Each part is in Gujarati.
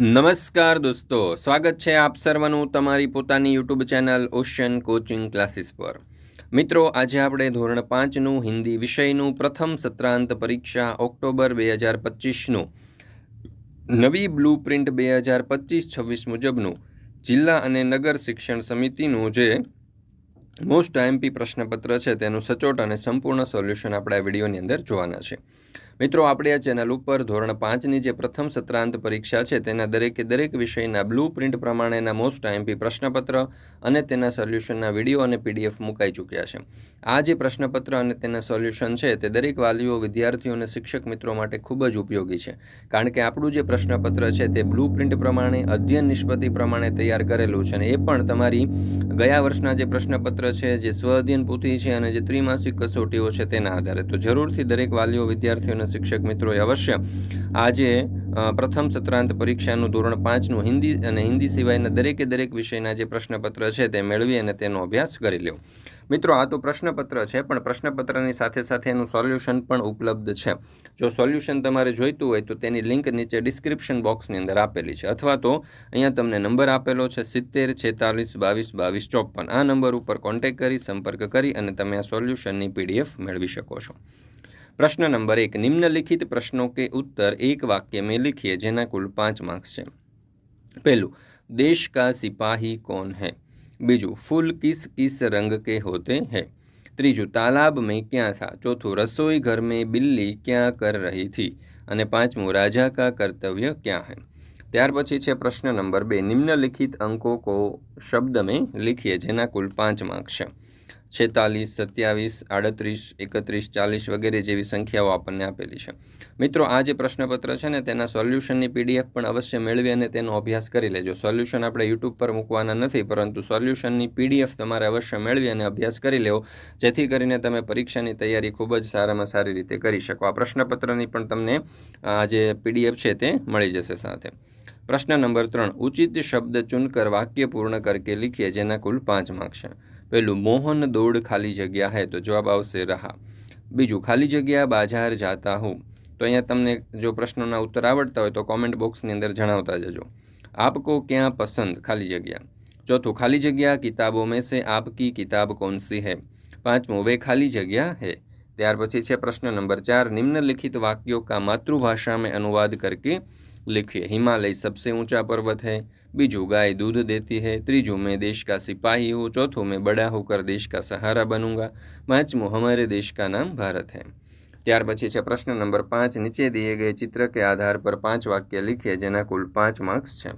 નમસ્કાર દોસ્તો, સ્વાગત છે આપ સર્વનું તમારી પોતાની YouTube channel Ocean coaching classes પર. મિત્રો, આજે આપણે ધોરણ પાંચનું હિન્દી વિષયનું પ્રથમ સત્રાંત પરીક્ષા ઓક્ટોબર બે હજાર પચીસનું, નવી બ્લુ પ્રિન્ટ બે હજાર પચીસ છવ્વીસ મુજબનું, જિલ્લા અને નગર શિક્ષણ સમિતિનું જે મોસ્ટ આઈએમપી પ્રશ્નપત્ર છે તેનું સચોટ અને સંપૂર્ણ સોલ્યુશન આપણે આ વિડીયોની અંદર જોવાના છે. મિત્રો, આપણે આ ચેનલ ઉપર ધોરણ પાંચની જે પ્રથમ સત્રાંત પરીક્ષા છે, તેના દરેકે દરેક વિષયના બ્લુ પ્રિન્ટ પ્રમાણેના મોસ્ટ આઈએમપી પ્રશ્નપત્ર અને તેના સોલ્યુશનના વીડિયો અને પીડીએફ મુકાઈ ચૂક્યા છે. આ જે પ્રશ્નપત્ર અને તેના સોલ્યુશન છે, તે દરેક વાલીઓ, વિદ્યાર્થીઓ અને શિક્ષક મિત્રો માટે ખૂબ જ ઉપયોગી છે. કારણ કે આપણું જે પ્રશ્નપત્ર છે, તે બ્લુ પ્રિન્ટ પ્રમાણે, અધ્યયન નિષ્પત્તિ પ્રમાણે તૈયાર કરેલું છે અને એ પણ તમારી ગયા વર્ષના જે પ્રશ્નપત્ર છે, જે સ્વ અધ્યયન પૂથી છે અને જે ત્રિમાસિક કસોટીઓ છે, તેના આધારે. તો જરૂરથી દરેક વાલીઓ વિદ્યાર્થીઓને શિક્ષક મિત્રોએ અવશ્ય આજે પ્રથમ સત્રાંત પરીક્ષાનું ધોરણ પાંચનું હિન્દી અને હિન્દી સિવાયના દરેકે દરેક વિષયના જે પ્રશ્નપત્ર છે તે મેળવી અને તેનો અભ્યાસ કરી લો મિત્રો, આ તો પ્રશ્નપત્ર છે, પણ પ્રશ્નપત્રની સાથે સાથે એનું સોલ્યુશન પણ ઉપલબ્ધ છે. જો સોલ્યુશન તમારે જોઈતું હોય તો તેની લિંક નીચે ડિસ્ક્રિપ્શન બોક્સની અંદર આપેલી છે. અથવા તો અહીંયા તમને નંબર આપેલો છે, સિત્તેર, છેતાલીસ, બાવીસ બાવીસ, ચોપન. આ નંબર ઉપર કોન્ટેક કરી, સંપર્ક કરી અને તમે આ સોલ્યુશનની પીડીએફ મેળવી શકો છો. પ્રશ્ન નંબર એક, નિમ્નલિખિત પ્રશ્નો કે ઉત્તર એક વાક્ય મેં લિખીએ, જેના કુલ પાંચ માર્ક્સ છે. પહેલું, દેશ કા સિપાહી કોણ હૈ? બીજું, ફૂલ કિસ કિસ રંગ કે હોતે હૈ? ત્રીજું, તાલાબ મેં ક્યાં થા? ચોથું, રસોઈ ઘર મેં બિલ્લી ક્યાં કર રહી થી? અને પાંચમું, રાજા કા કર્તવ્ય ક્યાં હૈ? ત્યાર પછી છે પ્રશ્ન નંબર બે, નિમ્નલિખિત અંકો કો શબ્દ મેં લિખીએ, જેના કુલ પાંચ માર્ક્સ છે. છેતાલીસ, સત્યાવીસ, આડત્રીસ, એકત્રીસ, ચાલીસ વગેરે જેવી સંખ્યાઓ આપણને આપેલી છે. મિત્રો, આ જે પ્રશ્નપત્ર છે ને, તેના સોલ્યુશનની પીડીએફ પણ અવશ્ય મેળવી અને તેનો અભ્યાસ કરી લેજો. સોલ્યુશન આપણે યુટ્યુબ પર મૂકવાના નથી, પરંતુ સોલ્યુશનની પીડીએફ તમારે અવશ્ય મેળવી અને અભ્યાસ કરી લેવો, જેથી કરીને તમે પરીક્ષાની તૈયારી ખૂબ જ સારામાં સારી રીતે કરી શકો. આ પ્રશ્નપત્રની પણ તમને આ જે પીડીએફ છે તે મળી જશે સાથે. પ્રશ્ન નંબર ત્રણ, ઉચિત શબ્દ ચૂનકર વાક્ય પૂર્ણ કરકે લીખીએ, જેના કુલ પાંચ માર્ક્સ છે. પહેલું મોહન દોડ ખાલી જગ્યા હે તો જવાબ આવશે રહા બીજું ખાલી જગ્યા બાજાર જાતા હું તો અહીંયા તમને જો પ્રશ્નોના ઉત્તર આવડતા હોય તો કોમેન્ટ બોક્સની અંદર જણાવતા જજો આપકો ક્યાં પસંદ ખાલી જગ્યા ચોથું ખાલી જગ્યા કિતાબો મેં સે આપકી કિતાબ કોનસી હે પાંચમું વે ખાલી જગ્યા હે ત્યાર પછી છે પ્રશ્ન નંબર ચાર નિમ્નલિખિત વાક્યો કા માતૃભાષા મેં અનુવાદ કરકે लिखिए, हिमालय सबसे ऊंचा पर्वत है, बीजू गाय दूध देती है, त्रीजू मैं देश का सिपाही हूँ, चौथों मैं बड़ा होकर દેશ કા સહારા बनूंगा पाँचवों हमारे દેશ का નામ ભારત હૈ ત્યાર પછી છે પ્રશ્ન નંબર પાંચ નીચે દિયે ગયે ચિત્ર કે આધાર પર પાંચ વાક્ય લખીએ જેના કુલ પાંચ માર્ક્સ છે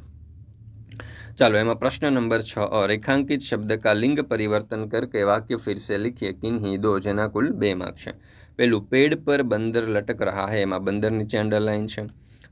ચાલો એમાં પ્રશ્ન નંબર છ અ રેખાંકિત શબ્દ કા લિંગ પરિવર્તન કરકે વાક્ય ફિરસે લખીએ કિન્હી દો જેના કુલ બે માર્ક્સ છે પેલું પેડ પર બંદર લટક રહા હે એમાં બંદર નીચે લાઈન છે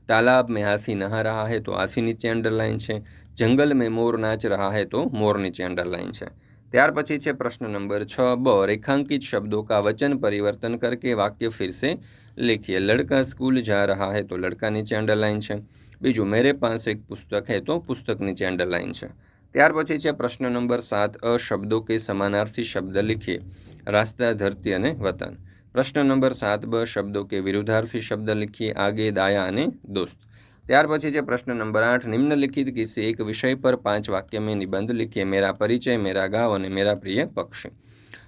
તાલાબ મેં હાથી નહા રહા હે તો હાથી નીચે અંડરલાઇન છે જંગલ મેં મોર નાચ રહા હે તો મોર નીચે અંડરલાઇન છે ત્યાર પછી છે પ્રશ્ન નંબર છ બ રેખાંકિત શબ્દો કા વચન પરિવર્તન કરકે વાક્ય ફિર સે लिखिए। लड़का स्कूल जा रहा है, तो लड़का नीचे अंडरलाइन છે બીજું મેરે પાસે એક પુસ્તક હે તો પુસ્તક નીચે અંડરલાઇન છે ત્યાર પછી છે પ્રશ્ન નંબર સાત અ શબ્દો કે સમાનાર્થી શબ્દ લિખીએ રાસ્તા ધરતી અને વતન પ્રશ્ન નંબર સાત, બ શબ્દો કે વિરુદ્ધાર્થી શબ્દ લખીએ, આગે, દાયા અને દોસ્ત. ત્યાર પછી છે પ્રશ્ન નંબર આઠ, નિમ્નલિખિત કિસ્સે એક વિષય પર પાંચ વાક્ય મેં નિબંધ લખીએ. મેરા પરિચય, મેરા ગાવ અને મેરા પ્રિય પક્ષી.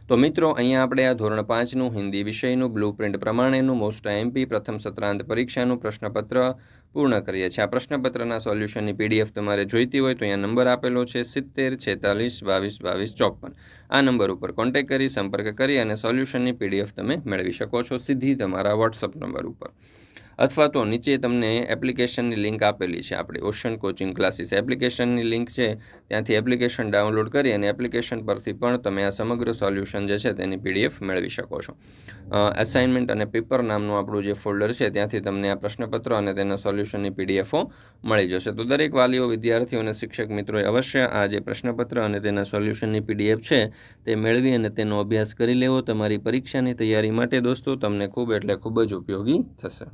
તો મિત્રો, અહીંયા આપણે આ ધોરણ પાંચનું હિન્દી વિષયનું બ્લુ પ્રિન્ટ પ્રમાણેનું મોસ્ટ એમપી પ્રથમ સત્રાંત પરીક્ષાનું પ્રશ્નપત્ર પૂર્ણ કરીએ છીએ. આ પ્રશ્નપત્રના સોલ્યુશનની પીડીએફ તમારે જોઈતી હોય તો અહીંયા નંબર આપેલો છે સિત્તેર, છેતાલીસ, બાવીસ બાવીસ, ચોપન. આ નંબર ઉપર કોન્ટેક કરી, સંપર્ક કરી અને સોલ્યુશનની પીડીએફ તમે મેળવી શકો છો સીધી તમારા વોટ્સઅપ નંબર ઉપર. અથવા તો નીચે તમને એપ્લિકેશનની લિંક આપેલી છે. આપણે ઓશન કોચિંગ ક્લાસીસ એપ્લિકેશનની લિંક છે. ત્યાંથી એપ્લિકેશન ડાઉનલોડ કરી અને એપ્લિકેશન પરથી પણ તમે આ સમગ્ર સોલ્યુશન જે છે તેની પીડીએફ મેળવી શકો છો. અસાઇનમેન્ટ અને પેપર નામનું આપણું જે ફોલ્ડર છે, ત્યાંથી તમને આ પ્રશ્નપત્રો અને તેના સોલ્યુશનની પીડીએફો મળી જશે. તો દરેક વાલીઓ, વિદ્યાર્થીઓ અને શિક્ષક મિત્રોએ અવશ્ય આ જે પ્રશ્નપત્ર અને તેના સોલ્યુશનની પીડીએફ છે તે મેળવી અને તેનો અભ્યાસ કરી લેવો. તમારી પરીક્ષાની તૈયારી માટે દોસ્તો, તમને ખૂબ એટલે ખૂબ જ ઉપયોગી થશે.